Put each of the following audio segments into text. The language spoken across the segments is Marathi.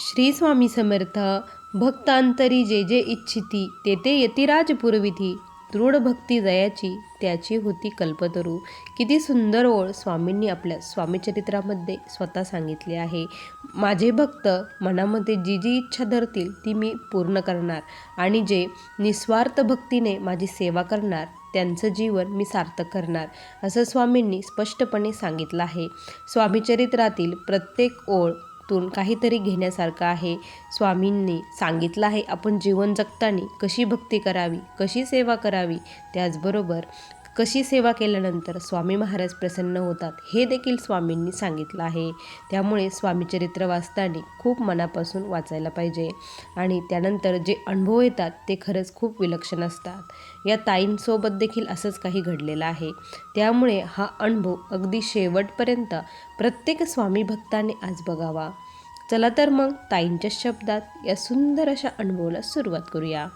श्री स्वामी समर्थ भक्तांतरी जे जे इच्छिती ते ते यतिराज पुरविती दृढ भक्ती जयाची त्याची होती कल्पतरू. किती सुंदर ओळ स्वामींनी आपल्या स्वामीचरित्रामध्ये स्वतः सांगितले आहे. माझे भक्त मनामध्ये जी जी इच्छा धरतील ती मी पूर्ण करणार. आणि जे निस्वार्थ भक्तीने माझी सेवा करणार त्यांचं जीवन मी सार्थक करणार असं स्वामींनी स्पष्टपणे सांगितलं आहे. स्वामीचरित्रातील प्रत्येक ओळ त्यातून काहीतरी घेण्यासारखं आहे. स्वामींनी सांगितलं आहे आपण जीवन जगताना कशी भक्ती करावी कशी सेवा करावी? त्याचबरोबर कशी सेवा केल्यानंतर स्वामी महाराज प्रसन्न होतात हे देखील स्वामींनी सांगितलं आहे. त्यामुळे स्वामीचरित्र वाचताना खूप मनापासून वाचायला पाहिजे आणि त्यानंतर जे अनुभव येतात ते खरंच खूप विलक्षण असतात. या ताईंसोबत देखील असंच काही घडलेलं आहे. त्यामुळे हा अनुभव अगदी शेवटपर्यंत प्रत्येक स्वामी भक्ताने आज बघावा. चला तर मग ताईंच्या शब्दात या सुंदर अशा अनुभवाला सुरुवात करूया.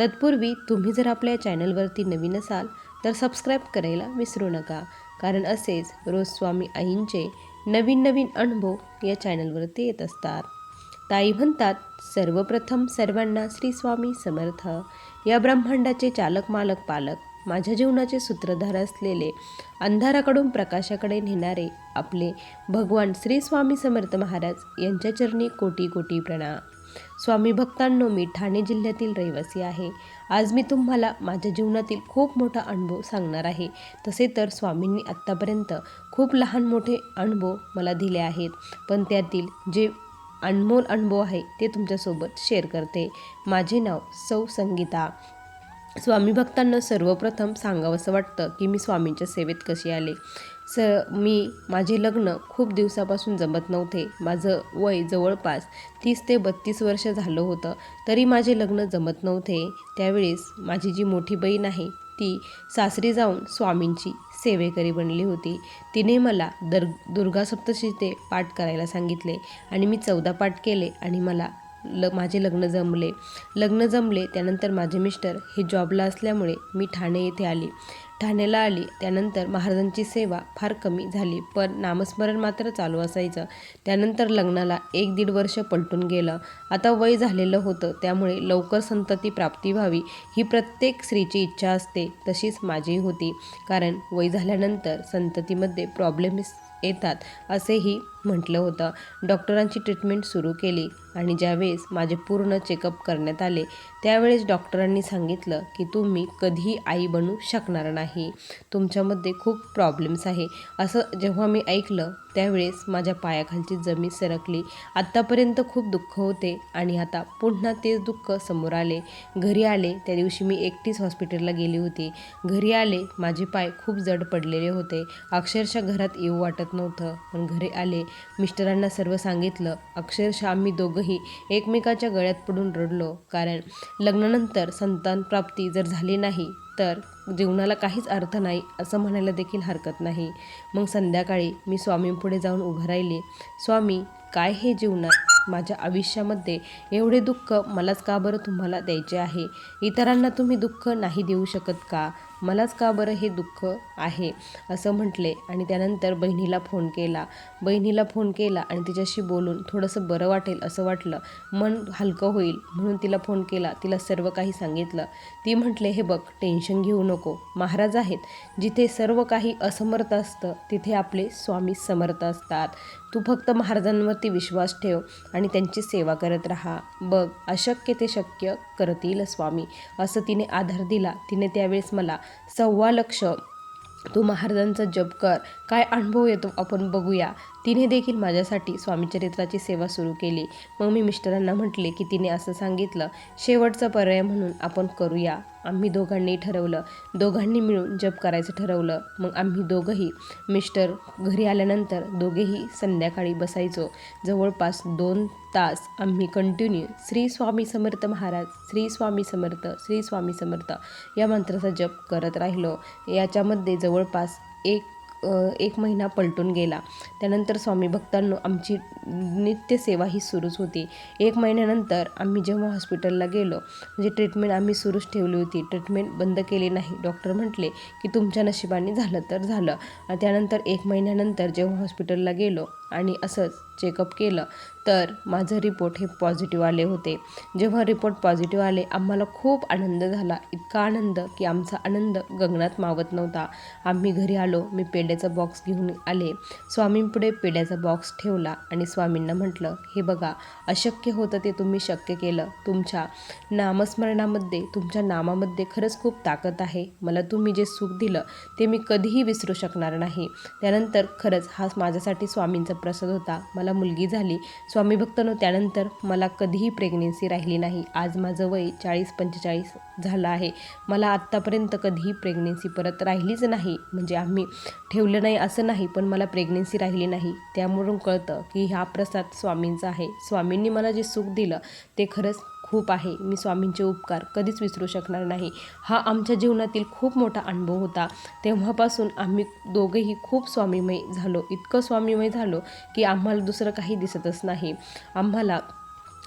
तत्पूर्वी तुम्ही जर आपल्या चॅनलवरती नवीन असाल तर सबस्क्राईब करायला विसरू नका. कारण असेच रोज स्वामी आईंचे नवीन नवीन अनुभव या चॅनलवरती येत असतात. ताई म्हणतात सर्वप्रथम सर्वांना श्री स्वामी समर्थ. या ब्रह्मांडाचे चालक मालक पालक माझ्या जीवनाचे सूत्रधार असलेले अंधाराकडून प्रकाशाकडे नेणारे आपले भगवान श्री स्वामी समर्थ महाराज यांच्या चरणी कोटी कोटी प्रणाम स्वामी भक्तांनो मी ठाणे जिल्ह्यातील रहिवासी आहे. आज मी तुम्हाला माझ्या जीवनातील खूप मोठा अनुभव सांगणार आहे. तसे तर स्वामींनी आत्तापर्यंत खूप लहान मोठे अनुभव मला दिले आहेत. पण त्यातील जे अनमोल अनुभव आहे ते तुमच्यासोबत शेअर करते. माझे नाव सौ संगीता. स्वामी भक्तांना सर्वप्रथम सांगावंसं वाटतं की मी स्वामींच्या सेवेत कशी आले? सर मी माझे लग्न खूप दिवसापासून जमत नव्हते. माझं वय जवळपास तीस ते बत्तीस वर्ष झालं होतं तरी माझे लग्न जमत नव्हते. त्यावेळेस माझी जी मोठी बहीण आहे ती सासरी जाऊन स्वामींची सेवेकरी बनली होती. तिने मला दर दुर्गा सप्तशीचे पाठ करायला सांगितले आणि मी चौदा पाठ केले आणि मला ल माझे लग्न जमले. लग्न जमले त्यानंतर माझे मिस्टर हे जॉबला असल्यामुळे मी ठाणे येथे आली. ठाण्याला आली. त्यानंतर महाराजांची सेवा फार कमी झाली पण नामस्मरण मात्र चालू असायचं. त्यानंतर लग्नाला एक दीड वर्ष पलटून गेलं. आता वय झालेलं होतं त्यामुळे लवकर संतती प्राप्ती व्हावी ही प्रत्येक स्त्रीची इच्छा असते तशीच माझीही होती. कारण वय झाल्यानंतर संततीमध्ये प्रॉब्लेम्स येतात असेही म्हटलं होतं. डॉक्टरांची ट्रीटमेंट सुरू केली आणि ज्यावेळेस माझे पूर्ण चेकअप करण्यात आले त्यावेळेस डॉक्टरांनी सांगितलं की तुम्ही कधीही आई बनू शकणार नाही. तुमच्यामध्ये खूप प्रॉब्लेम्स आहे. असं जेव्हा मी ऐकलं त्यावेळेस माझ्या पायाखालची जमीन सरकली. आत्तापर्यंत खूप दुःख होते आणि आता पुन्हा तेच दुःख समोर आले. घरी आले त्या दिवशी मी एकटीच हॉस्पिटलला गेली होती. घरी आले माझे पाय खूप जड पडलेले होते. अक्षरशः घरात येऊ वाटत नव्हतं. पण घरी आले मिस्टरांना सर्व सांगितलं. अक्षरशः आम्ही दोघंही एकमेकाच्या गळ्यात पडून रडलो. कारण लग्नानंतर संतानप्राप्ती जर झाली नाही तर जीवनाला काहीच अर्थ नाही असं म्हणायला देखील हरकत नाही. मग संध्याकाळी मी स्वामींपुढे जाऊन उभं राहिले. स्वामी काय हे जीवनात? माझ्या आयुष्यामध्ये एवढे दुःख मलाच का बरं तुम्हाला द्यायचे आहे? इतरांना तुम्ही दुःख नाही देऊ शकत का? मलाच का बरं हे दुःख आहे? असं म्हटले आणि त्यानंतर बहिणीला फोन केला. बहिणीला फोन केला आणि तिच्याशी बोलून थोडंसं बरं वाटेल असं वाटलं. मन हलकं होईल म्हणून तिला फोन केला. तिला सर्व काही सांगितलं. ती म्हटले हे बघ टेन्शन घेऊ नको. महाराज आहेत. जिथे सर्व काही असमर्थ असतं तिथे आपले स्वामी समर्थ असतात. तू फक्त महाराजांवरती विश्वास ठेव आणि त्यांची सेवा करत राहा. बघ अशक्य ते शक्य करतील स्वामी. असं तिने आधार दिला. तिने त्यावेळेस मला सव्वा लक्ष तू महाराजांचा जप कर. काय अनुभव येतो आपण बघूया. तिने देखील माझ्यासाठी स्वामीचरित्राची सेवा सुरू केली. मग मी मिस्टरांना म्हटले की तिने असं सांगितलं शेवटचा पर्याय म्हणून आपण करूया. आम्ही दोघांनी ठरवलं. दोघांनी मिळून जप करायचं ठरवलं. मग आम्ही दोघंही मिस्टर घरी आल्यानंतर दोघेही संध्याकाळी बसायचो. जवळपास दोन तास आम्ही कंटिन्यू श्री स्वामी समर्थ महाराज श्री स्वामी समर्थ श्री स्वामी समर्थ या मंत्राचा जप करत राहिलो. याच्यामध्ये जवळपास एक एक महिना पलटून गेला. त्यानंतर स्वामी भक्तांनो आमची नित्यसेवा ही सुरूच होती. एक महिन्यानंतर आम्ही जेव्हा हॉस्पिटलला गेलो म्हणजे ट्रीटमेंट आम्ही सुरूच ठेवली होती. ट्रीटमेंट बंद केली नाही. डॉक्टर म्हटले की तुमच्या नशिबाने झालं तर झालं. त्यानंतर एक महिन्यानंतर जेव्हा हॉस्पिटलला गेलो आणि असंच चेकअप केलं तर माझं रिपोर्ट हे पॉझिटिव्ह आले होते. जेव्हा रिपोर्ट पॉझिटिव्ह आले आम्हाला खूप आनंद झाला. इतका आनंद की आमचा आनंद गगनात मावत नव्हता. आम्ही घरी आलो मी पेड्याचा बॉक्स घेऊन आले. स्वामींपुढे पेड्याचा बॉक्स ठेवला आणि स्वामींना म्हटलं हे बघा अशक्य होतं ते तुम्ही शक्य केलं. तुमच्या नामस्मरणामध्ये तुमच्या नामामध्ये खरंच खूप ताकद आहे. मला तुम्ही जे सुख दिलं ते मी कधीही विसरू शकणार नाही. त्यानंतर खरंच हा माझ्यासाठी स्वामींचा प्रसाद होता. मला मुलगी झाली. स्वामी भक्तनो त्यानंतर मला कधीही प्रेग्नेन्सी राहिली नाही. आज माझं वय चाळीस पंचेचाळीस झालं आहे. मला आत्तापर्यंत कधीही प्रेग्नेन्सी परत राहिलीच नाही. म्हणजे आम्ही ठेवलं नाही असं नाही पण मला प्रेग्नेन्सी राहिली नाही. त्यामुळं कळतं की हा प्रसाद स्वामींचा आहे. स्वामींनी मला जे सुख दिलं ते खरंच खूप आहे. मी स्वामींचे उपकार कधीच विसरू शकणार नाही. हा आमच्या जीवनातील खूप मोठा अनुभव होता. तेव्हापासून आम्ही दोघेही खूप स्वामीमय झालो. इतकं स्वामीमय झालो की आम्हाला दुसरं काही दिसतच नाही. आम्हाला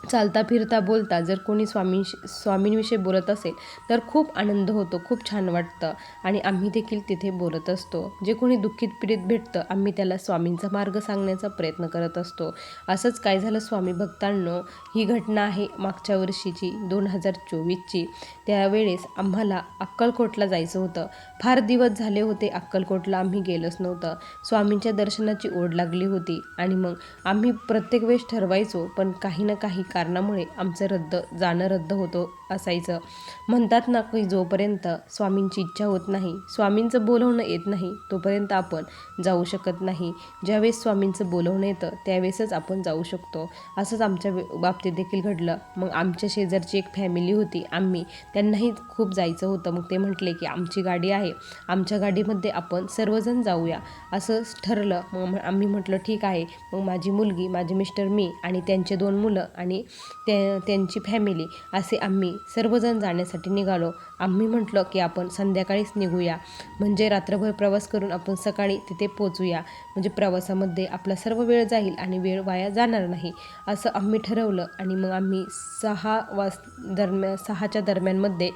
चालता फिरता बोलता जर कोणी स्वामींशी स्वामींविषयी बोलत असेल तर खूप आनंद होतो खूप छान वाटतं. आणि आम्ही देखील तिथे बोलत असतो. जे कोणी दुःखित पीडित भेटतं आम्ही त्याला स्वामींचा मार्ग सांगण्याचा प्रयत्न करत असतो. असंच काय झालं स्वामी भक्तांनो ही घटना आहे मागच्या वर्षीची दोन हजार चोवीसची. त्यावेळेस आम्हाला अक्कलकोटला जायचं होतं. फार दिवस झाले होते अक्कलकोटला आम्ही गेलोच नव्हतं. स्वामींच्या दर्शनाची ओढ लागली होती. आणि मग आम्ही प्रत्येक वेळेस ठरवायचो पण काही ना काही कारणामुळे आमचं रद्द जाणं रद्द होतो असायचं. म्हणतात ना की जोपर्यंत स्वामींची इच्छा होत नाही स्वामींचं बोलवणं येत नाही तोपर्यंत आपण जाऊ शकत नाही. ज्यावेळेस स्वामींचं बोलवणं येतं त्यावेळेसच आपण जाऊ शकतो. असंच आमच्या बाबतीत देखील घडलं. मग आमच्या शेजारची एक फॅमिली होती. आम्ही त्यांनाही खूप जायचं होतं. मग ते म्हटले की आमची गाडी आहे. आमच्या गाडीमध्ये आपण सर्वजण जाऊया. असं ठरलं. मग आम्ही म्हटलं ठीक आहे. मग माझी मुलगी माझे मिस्टर मी आणि त्यांचे दोन मुलं आणि त्या त्यांची फॅमिली असे आम्ही सर्वजण जाण्यासाठी निघालो. आम्ही म्हटलं की आपण संध्याकाळीच निघूया. म्हणजे रात्रभर प्रवास करून आपण सकाळी तिथे पोचूया. म्हणजे प्रवासामध्ये आपला सर्व वेळ जाईल आणि वेळ वाया जाणार नाही असं आम्ही ठरवलं. आणि मग आम्ही सहा वाज दरम्यान सहाच्या दरम्यानमध्ये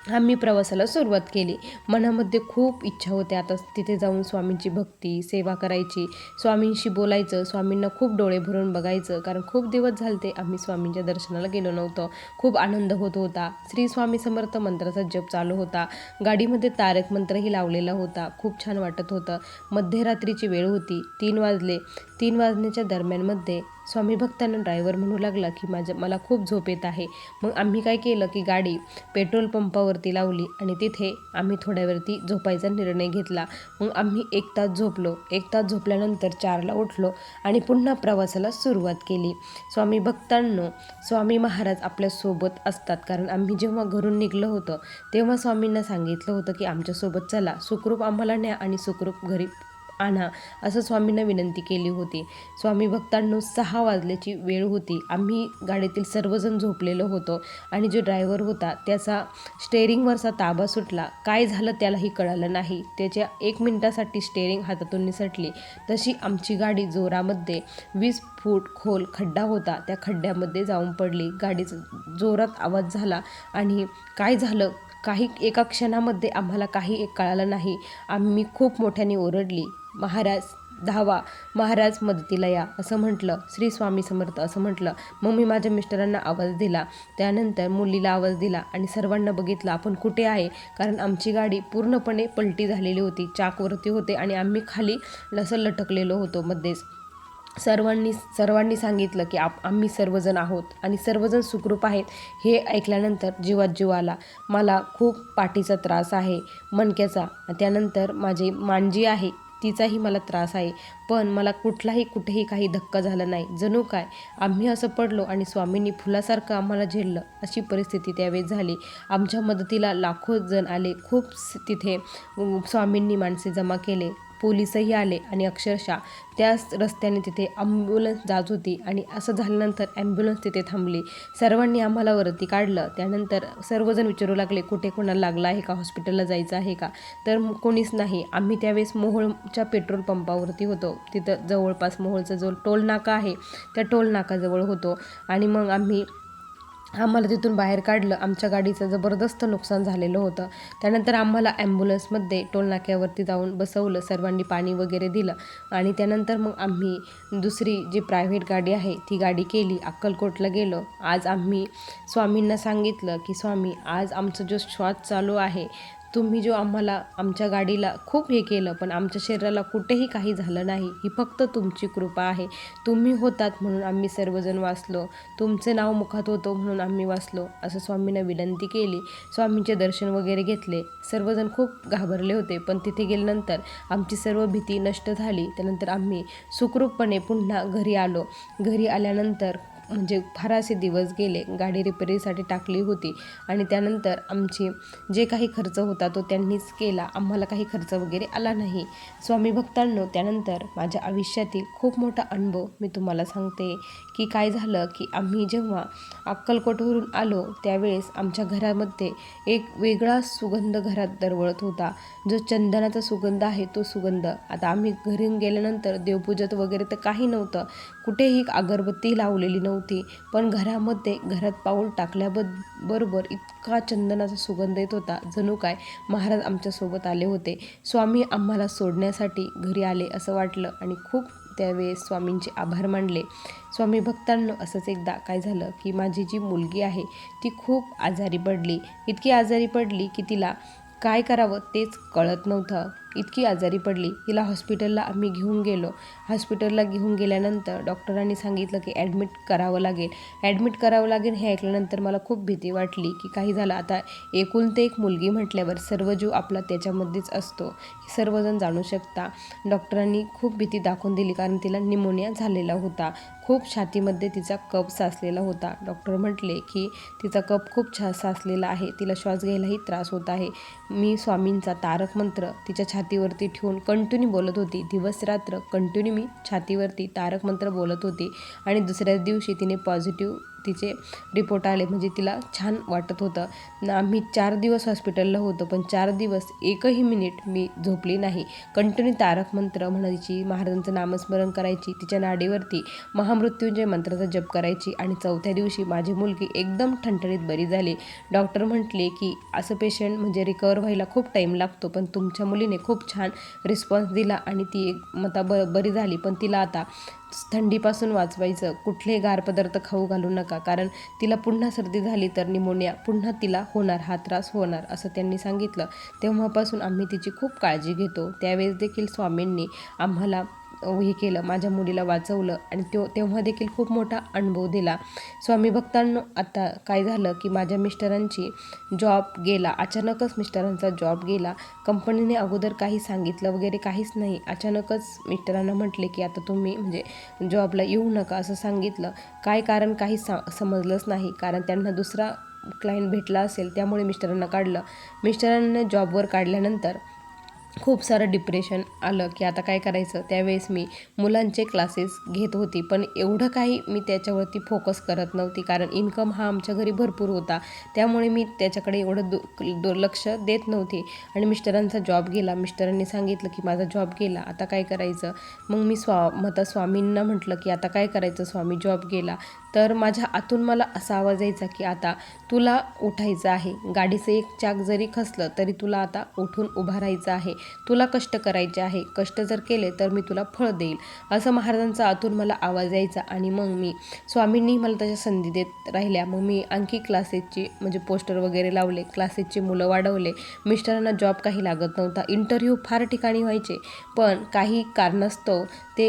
आम्ही प्रवासाला सुरुवात केली. मनामध्ये खूप इच्छा होते. आता तिथे जाऊन स्वामींची भक्ती सेवा करायची. स्वामींशी बोलायचं स्वामींना खूप डोळे भरून बघायचं. कारण खूप दिवस झालते आम्ही स्वामींच्या दर्शनाला गेलो नव्हतो. खूप आनंद होत होता. श्री स्वामी समर्थ मंत्राचा जप चालू होता. गाडीमध्ये तारक मंत्रही लावलेला होता. खूप छान वाटत होतं. मध्यरात्रीची वेळ होती. तीन वाजले. तीन वाजण्याच्या दरम्यानमध्ये स्वामी भक्तांना ड्रायव्हर म्हणू लागला की माझं मला खूप झोप येत आहे. मग आम्ही काय केलं की गाडी पेट्रोल पंपावरती लावली आणि तिथे आम्ही थोड्या वेळती झोपायचा निर्णय घेतला. मग आम्ही एक तास झोपलो. एक तास झोपल्यानंतर चारला उठलो आणि पुन्हा प्रवासाला सुरुवात केली. स्वामी भक्तांनो स्वामी महाराज आपल्यासोबत असतात. कारण आम्ही जेव्हा घरून निघलो होतं तेव्हा स्वामींना सांगितलं होतं की आमच्यासोबत चला. सुखरूप आम्हाला न्या आणि सुखरूप घरी आणा असं स्वामींना विनंती केली होती. स्वामी भक्तांनो सहा वाजल्याची वेळ होती. आम्ही गाडीतील सर्वजण झोपलेलो होतो आणि जो ड्रायव्हर होता त्याचा स्टेअरिंगवरचा ताबा सुटला. काय झालं त्यालाही कळालं नाही. त्याच्या एक मिनिटासाठी स्टेअरिंग हातातून निसटली. तशी आमची गाडी जोरामध्ये वीस फूट खोल खड्डा होता. त्या खड्ड्यामध्ये जाऊन पडली. गाडीचा जोरात आवाज झाला आणि काय झालं? काही एका क्षणामध्ये आम्हाला काही एक कळालं नाही. आम्ही खूप मोठ्याने ओरडली. महाराज धावा महाराज मदतीला या असं म्हटलं. श्री स्वामी समर्थ असं म्हटलं. मग मी माझ्या मिस्टरांना आवाज दिला. त्यानंतर मुलीला आवाज दिला आणि सर्वांना बघितलं आपण कुठे आहे? कारण आमची गाडी पूर्णपणे पलटी झालेली होती. चाकवरती होते आणि आम्ही खाली लसं लटकलेलो होतो मध्येच. सर्वांनी सर्वांनी सांगितलं की आप आम्ही सर्वजण आहोत आणि सर्वजण सुखरूप आहेत. हे ऐकल्यानंतर जीवात जीव आला. मला खूप पाठीचा त्रास आहे मणक्याचा. त्यानंतर माझी मांजी आहे. तिचाही मला त्रास आहे. पण मला कुठलाही कुठेही काही धक्का झाला नाही. जणू काय आम्ही असं पडलो आणि स्वामींनी फुलासारखं आम्हाला झेललं. अशी परिस्थिती त्यावेळी झाली. आमच्या मदतीला लाखो जण आले. खूप तिथे स्वामींनी माणसे जमा केले. पोलिसही आले आणि अक्षरशः त्याच रस्त्याने तिथे ॲम्ब्युलन्स जात होती आणि असं झाल्यानंतर ॲम्ब्युलन्स तिथे थांबली. सर्वांनी आम्हाला वरती काढलं. त्यानंतर सर्वजण विचारू लागले कुठे कोणाला लागला आहे का? हॉस्पिटलला जायचं आहे का? तर कोणीच नाही. आम्ही त्यावेळेस मोहोळच्या पेट्रोल पंपावरती होतो. तिथं जवळपास मोहोळचा जो टोल नाका आहे त्या टोल नाकाजवळ होतो. आणि मग आम्ही आम्हाला तिथून बाहेर काढलं. आमच्या गाडीचं जबरदस्त नुकसान झालेलं होतं. त्यानंतर आम्हाला ॲम्ब्युलन्समध्ये टोलनाक्यावरती जाऊन बसवलं सर्वांनी पाणी वगैरे दिलं आणि त्यानंतर मग आम्ही दुसरी जी प्रायव्हेट गाडी आहे ती गाडी केली अक्कलकोटला गेलो. आज आम्ही स्वामींना सांगितलं की स्वामी आज आमचा जो श्वास चालू आहे तुम्ही जो आम्हाला आमच्या गाडीला खूप हे केलं पण आमच्या शरीराला कुठेही काही झालं नाही ही फक्त तुमची कृपा आहे. तुम्ही होतात म्हणून आम्ही सर्वजण वाचलो. तुमचे नाव मुखात होतो म्हणून आम्ही वाचलो असं स्वामींना विनंती केली. स्वामींचे दर्शन वगैरे घेतले. सर्वजण खूप घाबरले होते पण तिथे गेल्यानंतर आमची सर्व भीती नष्ट झाली. त्यानंतर आम्ही सुखरूपपणे पुन्हा घरी आलो. घरी आल्यानंतर म्हणजे फार असे दिवस गेले गाडी रिपेरीसाठी टाकली होती. आणि त्यानंतर आमची जे काही खर्च होता तो त्यांनीच केला. आम्हाला काही खर्च वगैरे आला नाही. स्वामी भक्तांनो त्यानंतर माझ्या आयुष्यातील खूप मोठा अनुभव मी तुम्हाला सांगते की काय झालं की आम्ही जेव्हा अक्कलकोटवरून आलो त्यावेळेस आमच्या घरामध्ये एक वेगळा सुगंध घरात दरवळत होता. जो चंदनाचा सुगंध आहे तो सुगंध. आता आम्ही घरी गेल्यानंतर देवपूजत वगैरे तर काही नव्हतं कुठेही अगरबत्ती लावलेली नव्हती. पण घरामध्ये घरात पाऊल टाकल्याबद बरोबर इतका चंदनाचा सुगंध येत होता. जणू काय महाराज आमच्यासोबत आले होते. स्वामी आम्हाला सोडण्यासाठी घरी आले असं वाटलं आणि खूप त्यावेळेस स्वामींचे आभार मानले. स्वामी भक्तांनो असंच एकदा काय झालं की माझी जी मुलगी आहे ती खूप आजारी पडली. इतकी आजारी पडली की तिला काय करावं तेच कळत नव्हतं. इतकी आजारी पडली तिला हॉस्पिटलला आम्ही घेऊन गेलो. हॉस्पिटलला घेऊन गेल्यानंतर डॉक्टरांनी सांगितलं की ॲडमिट करावं लागेल. ॲडमिट करावं लागेल हे ऐकल्यानंतर मला खूप भीती वाटली की काही झालं. आता एकूण ते एक मुलगी म्हटल्यावर सर्व जीव आपला त्याच्यामध्येच असतो. हे सर्वजण जाणू शकता. डॉक्टरांनी खूप भीती दाखवून दिली कारण तिला निमोनिया झालेला होता. खूप छातीमध्ये तिचा कप साचलेला होता. डॉक्टर म्हटले की तिचा कप खूप छा साचलेला आहे. तिला श्वास घ्यायलाही त्रास होत आहे. मी स्वामींचा तारक मंत्र तिच्या छातीवरती ठेवून कंटिन्यू बोलत होती. दिवस रात्र कंटिन्यू मी छातीवरती तारक मंत्र बोलत होती आणि दुसऱ्या दिवशी तिने पॉझिटिव्ह तिचे रिपोर्ट आले. म्हणजे तिला छान वाटत होतं. आम्ही चार दिवस हॉस्पिटलला होतो पण चार दिवस एकही मिनिट मी झोपली नाही. कंटिन्यू तारक मंत्र म्हणायची महाराजांचं नामस्मरण करायची तिच्या नाडीवरती महामृत्यूंजय मंत्राचा जप करायची आणि चौथ्या दिवशी माझी मुलगी एकदम ठणठणीत बरी झाली. डॉक्टर म्हटले की असं पेशंट म्हणजे रिकवर व्हायला खूप टाईम लागतो पण तुमच्या मुलीने खूप छान रिस्पॉन्स दिला आणि ती एक मता ब बरी झाली. पण तिला आता थंडीपासून वाचवायचं. कुठले गार पदार्थ खाऊ घालू नका. कारण तिला पुन्हा सर्दी झाली तर निमोनिया पुन्हा तिला होणार हा त्रास होणार असं त्यांनी सांगितलं. तेव्हापासून आम्ही तिची खूप काळजी घेतो. त्यावेळेस देखील स्वामींनी आम्हाला हे केलं माझ्या मुलीला वाचवलं आणि तो तेव्हा देखील खूप मोठा अनुभव दिला. स्वामी भक्तांनो आता काय झालं की माझ्या मिस्टरांची जॉब गेला. अचानकच मिस्टरांचा जॉब गेला. कंपनीने अगोदर काही सांगितलं वगैरे काहीच नाही. अचानकच मिस्टरांना म्हटले की आता तुम्ही म्हणजे जॉबला येऊ नका असं सांगितलं. काय कारण काही सा समजलंच नाही. कारण त्यांना दुसरा क्लायंट भेटला असेल त्यामुळे मिस्टरांना काढलं. मिस्टरांना जॉबवर काढल्यानंतर खूप सारं डिप्रेशन आलं की आता काय करायचं? त्यावेळेस मी मुलांचे क्लासेस घेत होती. पण एवढं काही मी त्याच्यावरती फोकस करत नव्हती. कारण इन्कम हा आमच्या घरी भरपूर होता. त्यामुळे मी त्याच्याकडे एवढं दु दुर्लक्ष देत नव्हती. आणि मिस्टरांचा जॉब गेला. मिस्टरांनी सांगितलं की माझा जॉब गेला. आता काय करायचं? मग मी स्वा मता स्वामींना म्हटलं की आता काय करायचं? स्वामी जॉब गेला. तर माझ्या आतून मला असा आवाज यायचा की आता तुला उठायचं आहे. गाडीचं एक चाक जरी खसलं तरी तुला आता उठून उभा राहायचं आहे. तुला कष्ट करायचे आहे. कष्ट जर केले तर मी तुला फळ देईल. असं महाराजांचा आतून मला आवाज यायचा आणि मग मी स्वामींनी मला त्याच्या संधी देत राहिल्या. मग मी आणखी क्लासेसची म्हणजे पोस्टर वगैरे लावले. क्लासेसची मुलं वाढवले. मिस्टरांना जॉब काही लागत नव्हता. इंटरव्ह्यू फार ठिकाणी व्हायचे. पण काही कारणास्तव ते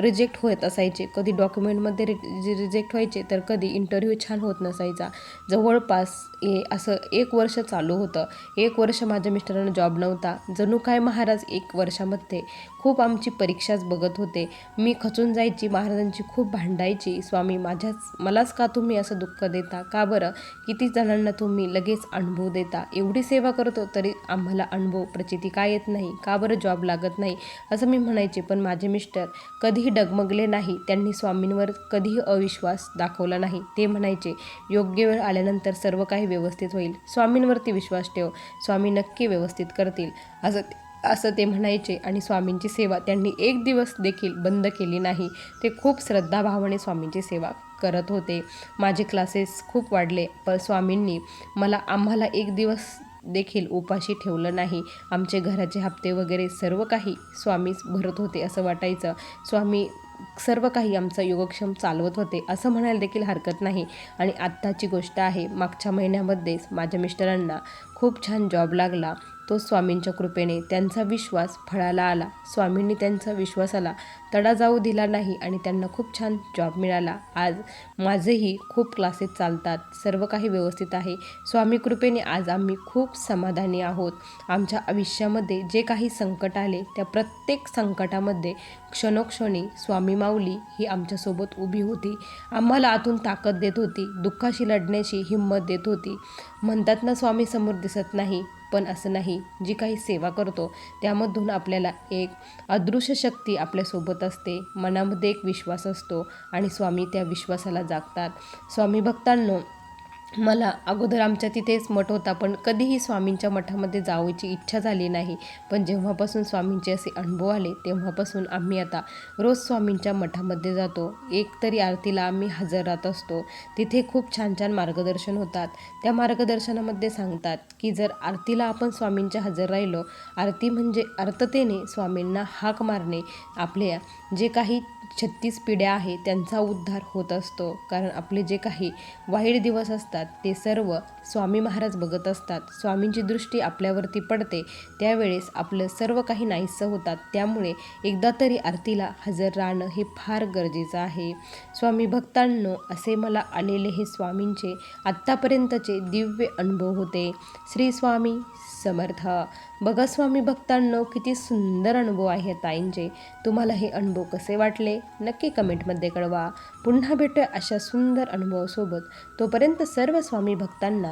रिजेक्ट होत असायचे. कधी डॉक्युमेंटमध्ये रि रिजेक्ट व्हायचे तर कधी इंटरव्ह्यू छान होत नसायचा. जवळपास हे असं एक वर्ष चालू होतं. एक वर्ष माझ्या मिस्टरांना जॉब नव्हता. जणू काय महाराज एक वर्षामध्ये खूप आमची परीक्षाच बघत होते. मी खचून जायची महाराजांची खूप भांडायची. स्वामी माझ्याच मलाच का तुम्ही असं दुःख देता? का बरं? किती जणांना तुम्ही लगेच अनुभव देता? एवढी सेवा करतो तरी आम्हाला अनुभव प्रचिती का येत नाही? का बरं जॉब लागत नाही? असं मी म्हणायचे पण माझे मिस्टर कधीही डगमगले नाही. त्यांनी स्वामींवर कधीही अविश्वास दाखवला नाही. ते म्हणायचे योग्य वेळ आल्यानंतर सर्व काही व्यवस्थित होईल. स्वामींवरती विश्वास ठेव. स्वामी नक्की व्यवस्थित करतील. असं असं ते म्हणायचे आणि स्वामींची सेवा त्यांनी एक दिवस देखील बंद केली नाही. ते खूप श्रद्धाभावाने स्वामींची सेवा करत होते. माझे क्लासेस खूप वाढले पण स्वामींनी मला आम्हाला एक दिवस देखील उपाशी ठेवलं नाही. आमचे घराचे हप्ते वगैरे सर्व काही स्वामीच भरत होते असं वाटायचं. स्वामी सर्व काही आमचा योगक्षम चालवत होते असं म्हणायला देखील हरकत नाही. आणि आत्ताची गोष्ट आहे मागच्या महिन्यामध्येच माझ्या मिस्टरांना खूप छान जॉब लागला. तो स्वामींच्या कृपेने त्यांचा विश्वास फळाला आला. स्वामींनी त्यांचा विश्वासाला तडा जाऊ दिला नाही आणि त्यांना खूप छान जॉब मिळाला. आज माझेही खूप क्लासेस चालतात. सर्व काही व्यवस्थित आहे. स्वामी कृपेने आज आम्ही खूप समाधानी आहोत. आमच्या आयुष्यामध्ये जे काही संकट आले त्या प्रत्येक संकटामध्ये क्षणोक्षणी स्वामी माऊली ही आमच्यासोबत उभी होती. आम्हाला आतून ताकद देत होती. दुःखाशी लढण्याची हिंमत देत होती. म्हणतात ना स्वामी समोर दिसत नाही. पण असं नाही. जी काही सेवा करतो त्यामधून आपल्याला एक अदृश्य शक्ती आपल्यासोबत असते. मनामध्ये एक विश्वास असतो आणि स्वामी त्या विश्वासाला जागतात. स्वामी भक्तांनो मला अगोदर आमच्या तिथेच मठ होता पण कधीही स्वामींच्या मठामध्ये जाऊची इच्छा झाली नाही. पण जेव्हापासून स्वामींचे असे अनुभव आले तेव्हापासून आम्ही आता रोज स्वामींच्या मठामध्ये जातो. एक तरी आरतीला आम्ही हजर राहत असतो. तिथे खूप छान छान मार्गदर्शन होतात. त्या मार्गदर्शनामध्ये सांगतात की जर आरतीला आपण स्वामींच्या हजर राहिलो आरती म्हणजे अर्थतेने स्वामींना हाक मारणे. आपल्या जे काही छत्तीस पिढ्या आहे त्यांचा उद्धार होत असतो. कारण आपले जे काही वाईट दिवस असतात असतात ते सर्व स्वामी महाराज बघत असतात. स्वामींची दृष्टी आपल्यावरती पडते. त्यावेळेस आपलं सर्व काही नाहीसं होतात. त्यामुळे एकदा तरी आरतीला हजर राहणं हे फार गरजेचं आहे. स्वामी भक्तांनो असे मला आलेले हे स्वामींचे आत्तापर्यंतचे दिव्य अनुभव होते. श्री स्वामी समर्थ. बघा स्वामी भक्तांनो किती सुंदर अनुभव आहे ताईंचे. तुम्हाला हे अनुभव कसे वाटले? नक्की कमेंटमध्ये कळवा. पुन्हा भेटूया अशा सुंदर अनुभवासोबत. तोपर्यंत सर्व स्वामी भक्तांना